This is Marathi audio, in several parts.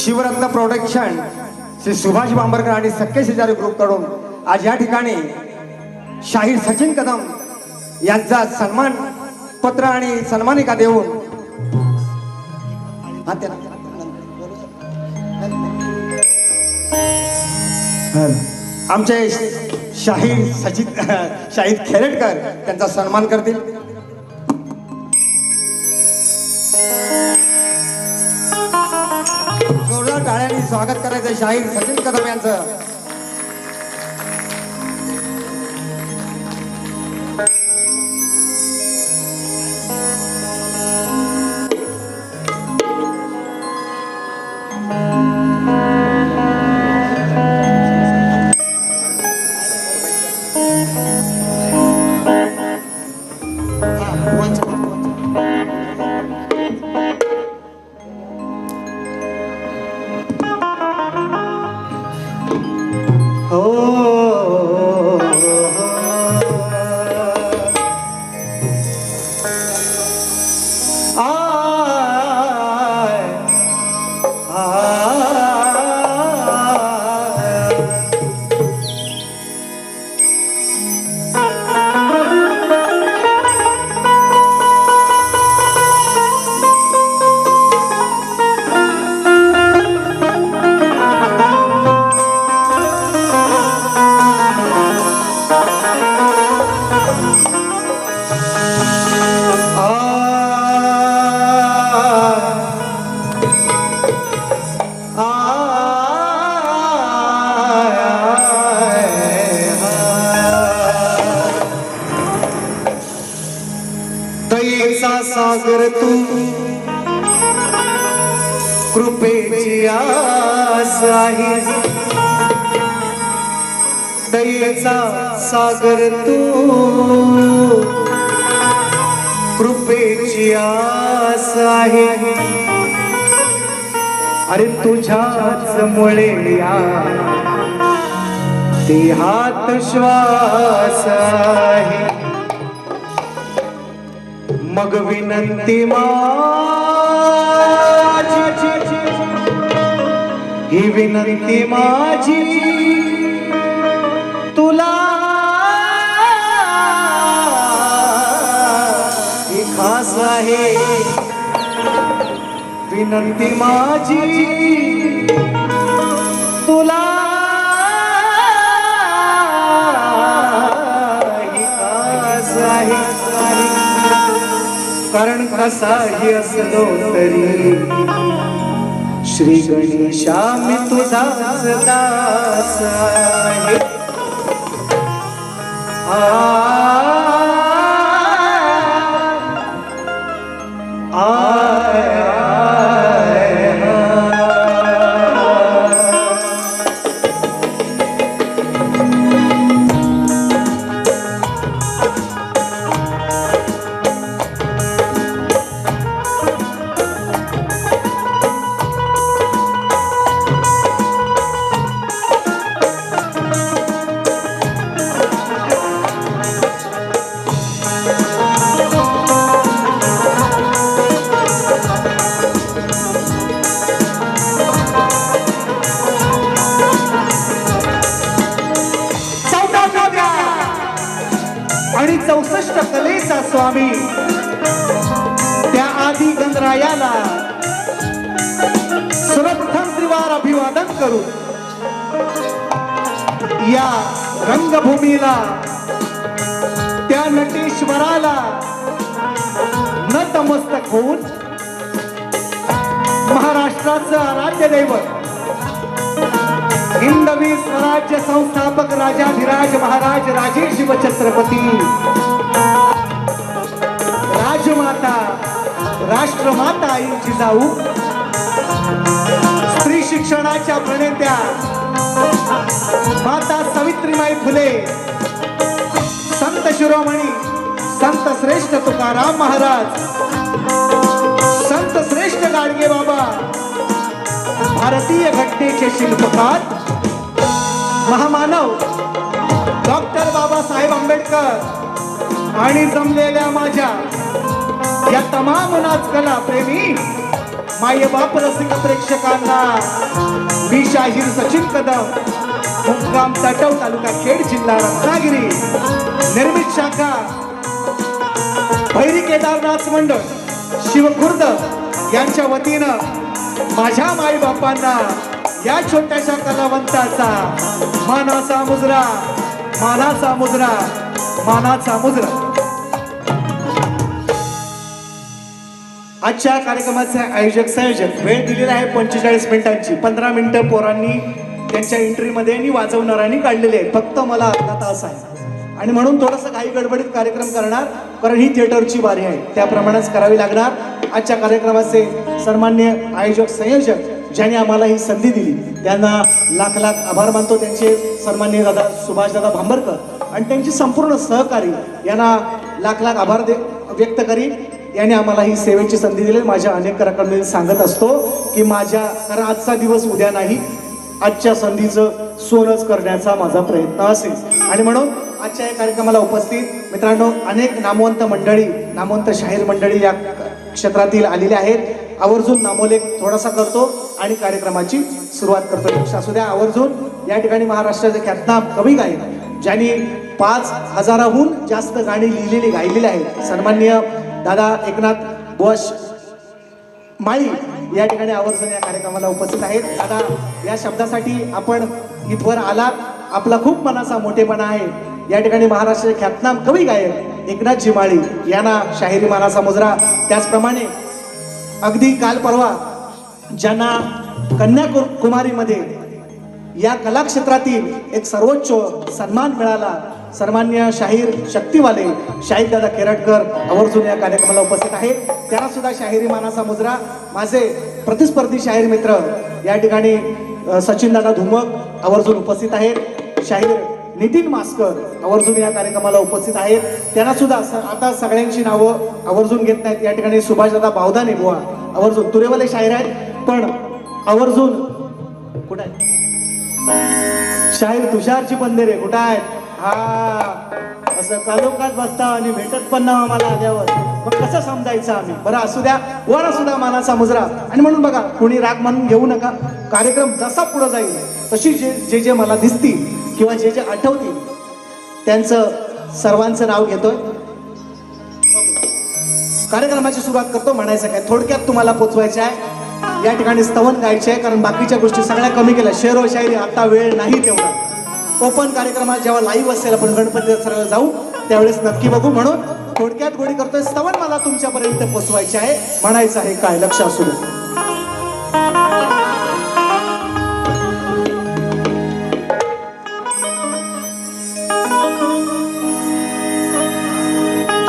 शिवरत्न प्रोडक्शन श्री सुभाष बांबरकर आणि सख्य शेजारी ग्रुपकडून आज या ठिकाणी शाहीर सचिन कदम यांचा सन्मान पत्र आणि सन्मानिका देऊन आमचे शाहीर सचिन शाहीर खेरेटकर त्यांचा सन्मान करतील. जोरदार स्वागत करायचं शाहीर सचिन कदम यांचं. कृपेची आस आहे. दयेचा सागर तू. कृपेची आस आहे. अरे तुझ्याच मुळे या. देहात श्वास आहे. मग विनंती माझी. ही विनंती माझी. तुला ही खास आहे. विनंती माझी. तुला ही खास आहे. कारण कसाही असलो तरी श्री गणेशा मी तुझा दास आहे करू. या रंगभूमीला त्या नटेश्वराला नतमस्तक होऊन महाराष्ट्राचं आराध्य दैवत हिंदवी स्वराज्य संस्थापक राजाधिराज महाराज राजे शिवछत्रपती राजमाता राष्ट्रमाता आईची जाऊ शिक्षणाच्या प्रणेत्या माता सावित्रीबाई फुले संत शिरोमणी संत श्रेष्ठ तुकाराम महाराज संत श्रेष्ठ गाडगे बाबा भारतीय घटनेचे शिल्पकार महामानव डॉक्टर बाबासाहेब आंबेडकर आणि जमलेल्या माझ्या या तमाम नाचकला प्रेमी माय बाप रसिक प्रेक्षकांना. मी शाहीर सचिन कदम मुक्काम तटव तालुका खेड जिल्हा रत्नागिरी. निर्मित शाखा भैरी केदारनाथ मंडळ शिवखुर्द यांच्या वतीनं माझ्या माईबापांना या छोट्याशा कलावंताचा मानाचा मुजरा मानाचा मुजरा मानाचा मुजरा. आजच्या कार्यक्रमाचे आयोजक संयोजक वेळ दिलेला आहे पंचेचाळीस मिनिटांची. पंधरा मिनिटं पोरांनी त्यांच्या एंट्रीमध्ये आणि वाजवणाऱ्यांनी काढलेले आहेत. फक्त मला अर्धा तास आहे. आणि म्हणून थोडंसं काही गडबडीत कार्यक्रम करणार कारण ही थिएटरची बारी आहे. त्याप्रमाणेच करावी लागणार. आजच्या कार्यक्रमाचे सन्मान्य आयोजक संयोजक ज्यांनी आम्हाला ही संधी दिली त्यांना लाख लाख आभार मानतो त्यांचे सन्मान्य दादा सुभाषदादा भांबरकर. आणि त्यांची संपूर्ण सहकारी यांना लाख लाख आभार दे व्यक्त करीन. याने आम्हाला ही सेवेची संधी दिली. माझ्या अनेक कराकडून सांगत असतो की माझ्या कारण आजचा दिवस उद्या नाही. आजच्या संधीचं सोनच करण्याचा माझा प्रयत्न असेल. आणि म्हणून आजच्या या कार्यक्रमाला उपस्थित मित्रांनो अनेक नामवंत मंडळी नामवंत शाहीर मंडळी या क्षेत्रातील आलेले आहेत. आवर्जून नामोलेख थोडासा करतो आणि कार्यक्रमाची सुरुवात करतो. असू द्या आवर्जून. या ठिकाणी महाराष्ट्राचे ख्यातनाम कवी गायक ज्यांनी पाच हजाराहून जास्त गाणी लिहिलेली गायलेली आहेत. सन्मान्य दादा एकनाथ बोश माळी या ठिकाणी आवर्जून या कार्यक्रमाला उपस्थित आहेत. दादा या शब्दासाठी आपण इथवर आलात. आपला खूप मनाचा मोठेपणा आहे. या ठिकाणी महाराष्ट्राचे ख्यातनाम कवी गायक एकनाथ जिमाळी यांना शाहिरी मानाचा मुजरा. त्याचप्रमाणे अगदी काल परवा ज्यांना कन्याकुमारीमध्ये या कलाक्षेत्रातील एक सर्वोच्च सन्मान मिळाला सन्मान्य शाहीर शक्तीवाले शाहीर दादा केरटकर आवर्जून या कार्यक्रमाला उपस्थित आहेत. त्यांना सुद्धा शाहिरी मानाचा मुजरा माझे प्रतिस्पर्धी शाहीर मित्र या ठिकाणी सचिन दादा धुमक आवर्जून उपस्थित आहेत. शाहीर नितीन मास्कर आवर्जून या कार्यक्रमाला उपस्थित आहेत. त्यांना सुद्धा आता सगळ्यांची नावं आवर्जून घेत नाहीत. या ठिकाणी सुभाषदादा बावदाने बुवा आवर्जून तुरेवाले शाहीर आहेत. पण आवर्जून कुठं आहे शाहीर तुषारची पंधेरे कुठं आहेत? हा. असं कालोखात बसता आणि भेटत पण ना आम्हाला आल्यावर. मग कसं समजायचं आम्ही? बरं असू द्या. वर असू द्या मानाचा मुजरा. आणि म्हणून बघा कोणी राग म्हणून घेऊ नका. कार्यक्रम जसा पुढं जाईल तशी जे जे जे मला दिसतील किंवा जे जे आठवतील त्यांचं सर्वांचं नाव घेतोय. कार्यक्रमाची सुरुवात करतो म्हणायचं काय? थोडक्यात तुम्हाला पोचवायचं आहे. या ठिकाणी स्तवन गायचे आहे कारण बाकीच्या गोष्टी सगळ्या कमी केल्या. शेरो शायरी आता वेळ नाही तेवढा. ओपन कार्यक्रमाला जेव्हा लाईव्ह असेल आपण गणपती दसऱ्याला जाऊ त्यावेळेस नक्की बघू. म्हणून थोडक्यात गोडी करतोय स्तवन मला तुमच्यापर्यंत पोचवायचे आहे. म्हणायचं आहे काय? लक्ष असू दे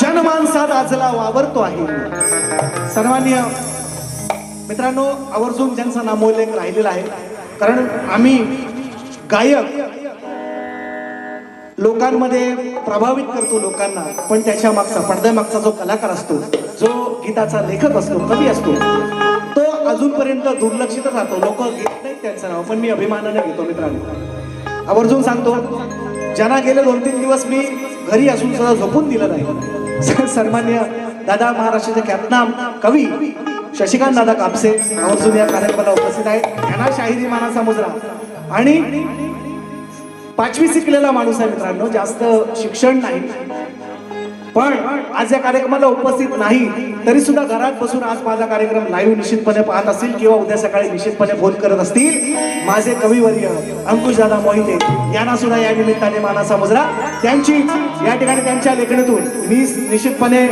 जनमानसात आजला वावरतो आहे. सर्वांनी मित्रांनो आवर्जून ज्यांचा नामोल्लेख राहिलेला आहे कारण आम्ही गायक लोकांमध्ये प्रभावित करतो लोकांना पण त्याच्या मागचा पडद्यामागचा जो कलाकार असतो जो गीताचा लेखक असतो कवी असतो तो अजूनपर्यंत दुर्लक्षित राहतो. लोक घेत नाहीत त्यांचं नाव पण मी अभिमानाने घेतो मित्रांनो. आवर्जून सांगतो ज्यांना गेले दोन तीन दिवस मी घरी असून सुद्धा झोपून दिलं नाही. सन्मान्य दादा महाराष्ट्राचे ख्यातनाम कवी शशिकांत दादा कापसे आवर्जून या कार्यक्रमाला उपस्थित आहेत. त्यांना शाहिरी मानाचा मुजरा. आणि पाचवी शिकलेला माणूस आहे मित्रांनो जास्त शिक्षण नाही. पण आज या कार्यक्रमाला उपस्थित नाही तरी सुद्धा घरात बसून आज माझा कार्यक्रम लाईव्ह निश्चितपणे पाहत असतील किंवा उद्या सकाळी निश्चितपणे फोन करत असतील. माझे कविवर्य अंकुश दादा मोहिते यांना सुद्धा या निमित्ताने मानाचा मुजरा. त्यांची या ठिकाणी त्यांच्या लेखणीतून मी निश्चितपणे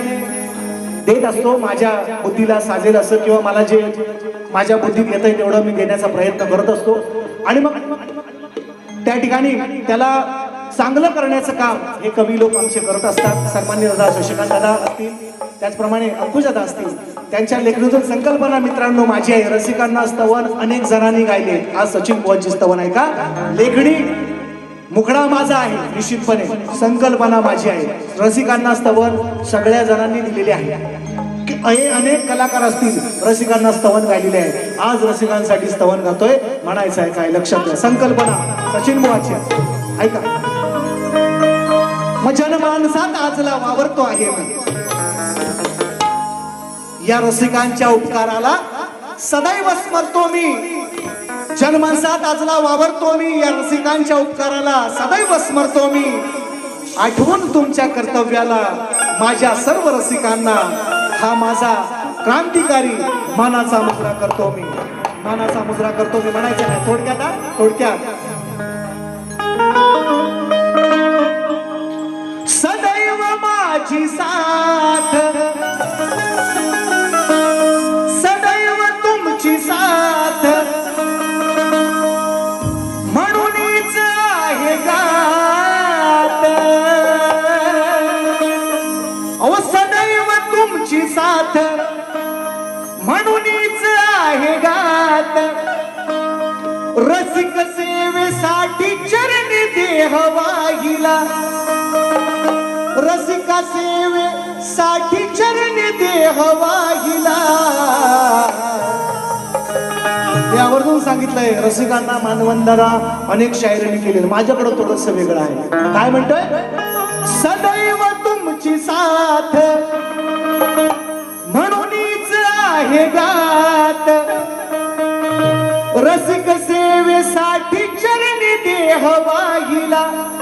देत असतो माझ्या बुद्धीला साजेल असं किंवा मला जे माझ्या बुद्धीत येतं तेवढं मी देण्याचा प्रयत्न करत असतो. आणि मग त्या ठिकाणी त्याला चांगलं करण्याचं काम हे कवी लोक आमचे करत असतात. सन्मान्य दादा शशिकांत दादा असतील त्याचप्रमाणे अंकुश असतील त्यांच्या लेखणीतून संकल्पना मित्रांनो माझी आहे. रसिकांना स्तवन अनेक जणांनी गायले. आज सचिन बुवांची स्तवन आहे का? लेखणी मुखडा माझा आहे निश्चितपणे. संकल्पना माझी आहे. रसिकांना स्तवन सगळ्या जणांनी दिलेले आहे. हे अनेक कलाकार असतील रसिकांना स्तवन गायलेले आहे. आज रसिकांसाठी स्तवन गातोय. म्हणायचं आहे काय? लक्षात घ्या संकल्पना. सचिन बुवाची. ऐका. मग माणसात आजला वावरतो आहे या रसिकांच्या उपकाराला सदैव स्मरतो मी. जनमानसात आजला वावरतो मी. या रसिकांच्या उपकाराला सदैव स्मरतो मी. आठवून तुमच्या कर्तव्याला माझ्या सर्व रसिकांना हा माझा क्रांतिकारी मानाचा मुद्रा करतो मी. मानाचा मुद्रा करतो मी म्हणायचं नाही. थोडक्यात थोडक्यात. सदैव माझी साथ. रसिक सेवेसाठी चरणी देह वाहिला. रसिका सेवेसाठी चरणी देह वाहिला. यावरून सांगितलंय रसिकांना मानवंदना अनेक शायरांनी केले माझ्याकडे थोडस वेगळं आहे. काय म्हणतोय? सदैव तुमची साथ. म्हणूनच आहे गा रसिक सेवेसाठी चरणी देह वाहिला.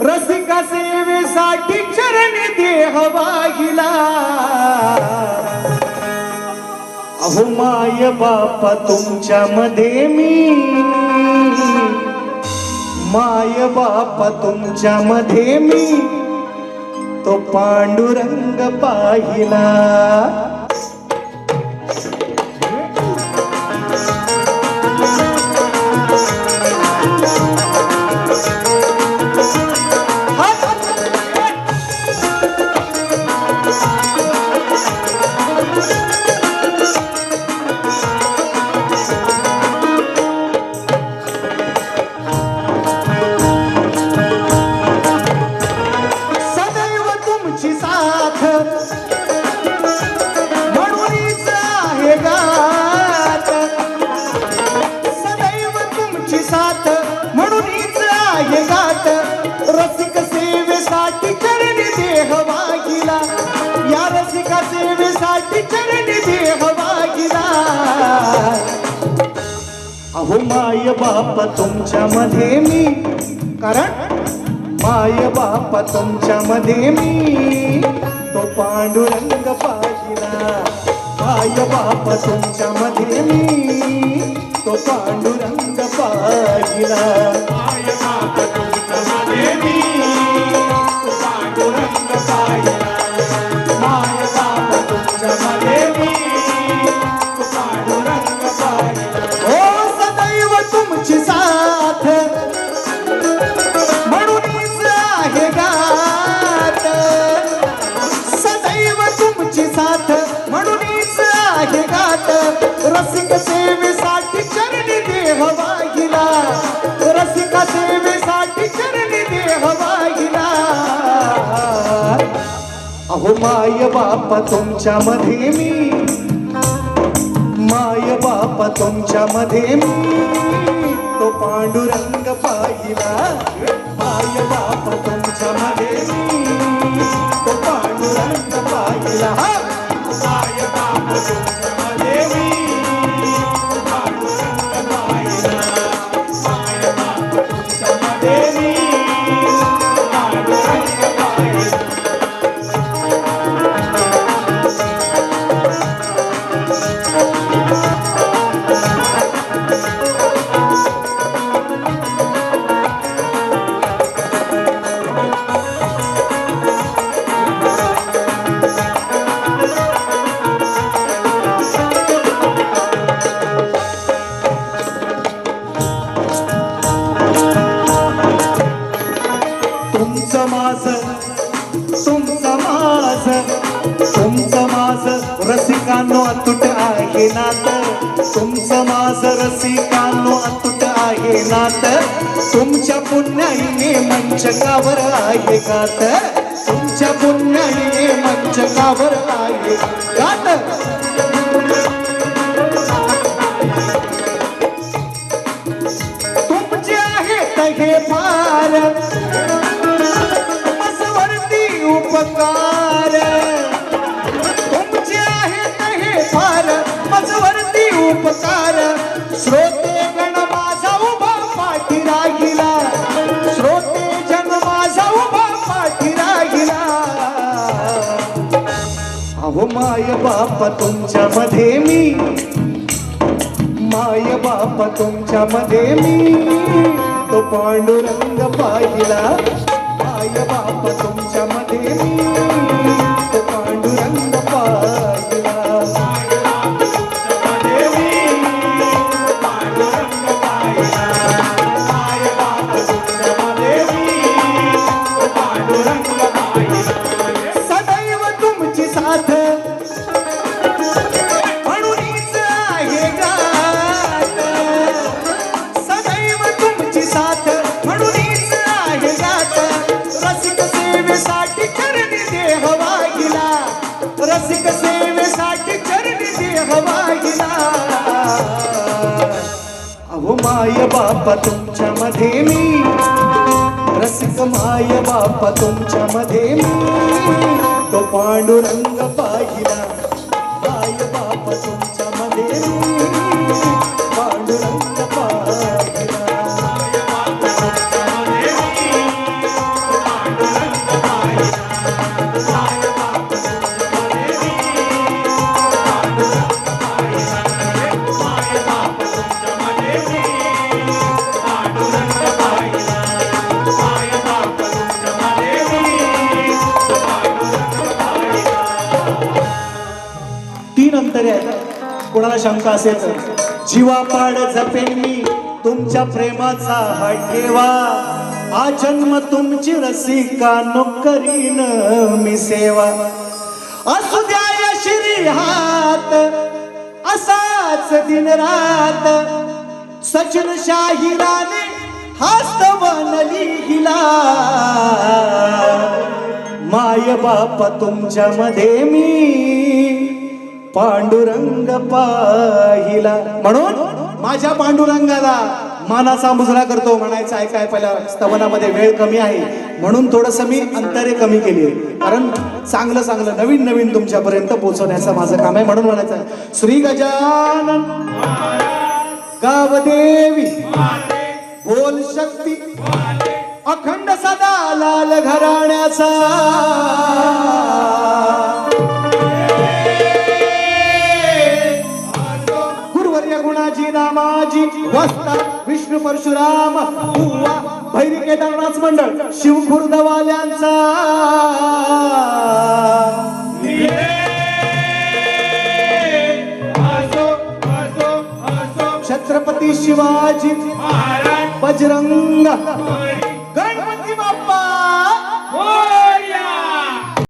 रसिक सेवेसाठी चरणी देह वाहिला. अहो माय बापा तुमच्या मध्ये मी. माय बापा तुमच्या मध्ये मी. तो पांडुरंग पाहिला. अहो माय बाप तुमच्या मध्ये मी. कारण माय बाप तुमच्या मध्ये मी. तो पांडुरंग पाहिला. माय बाप तुमच्या मध्ये मी. तो पांडुरंग पाहिला. माय बापा तुमच्या मध्ये मी. माय बापा तुमच्या मध्ये मी. तो पांडुरंग पाहिला. माय बापा तुमच्या मध्ये मी. तो पांडुरंग पाहिला. मंचकावर आहे गात. तुमच्या पुण्याने मंचकावर आहे. गात. तुमचे आहेत हे फार मसवरती उपकार. तुमचे आहेत हे फार मजवरती उपकार. माय बाप तुमच्या मध्ये मी. माय बाप तुमच्या मध्ये मी. तो पांडुरंग पाहिला. माय बाप तुमच्या रसिक सेवेसाठी चरणी देह वाहिला. अहो माय बापा तुमच्या मध्ये मी. रसिक माय बापा तुमच्या मध्ये मी. तो पांडुरंग पाहिला. शंका असेल तर जीवापाड जपेन मी तुमच्या प्रेमाचा हा ठेवा. हा जन्म तुमची रसिका नोकरीन मी सेवा. असू द्या या श्री हात असाच दिन रात. सचिन शाहिराने हास्तवन लिहिला माय बाप तुमच्या मध्ये मी. पांडुरंग पाहिला. म्हणून माझ्या पांडुरंगाला मानाचा मुजरा करतो म्हणायचं ऐकाय पहिल्या स्तवनामध्ये वेळ कमी आहे. म्हणून थोडस मी अंतरे कमी केली आहे. कारण चांगलं चांगलं नवीन नवीन तुमच्यापर्यंत पोहोचवण्याचं माझं काम आहे म्हणून म्हणायचं आहे, श्री गजानन गावदेवी बोल शक्ती अखंड सदा लाल घराण्याचा. वस्ता विष्णू परशुराम भुवा भैरी केदारनाथ मंडळ शिवखुर्दवाल्यांचा छत्रपती शिवाजी बजरंग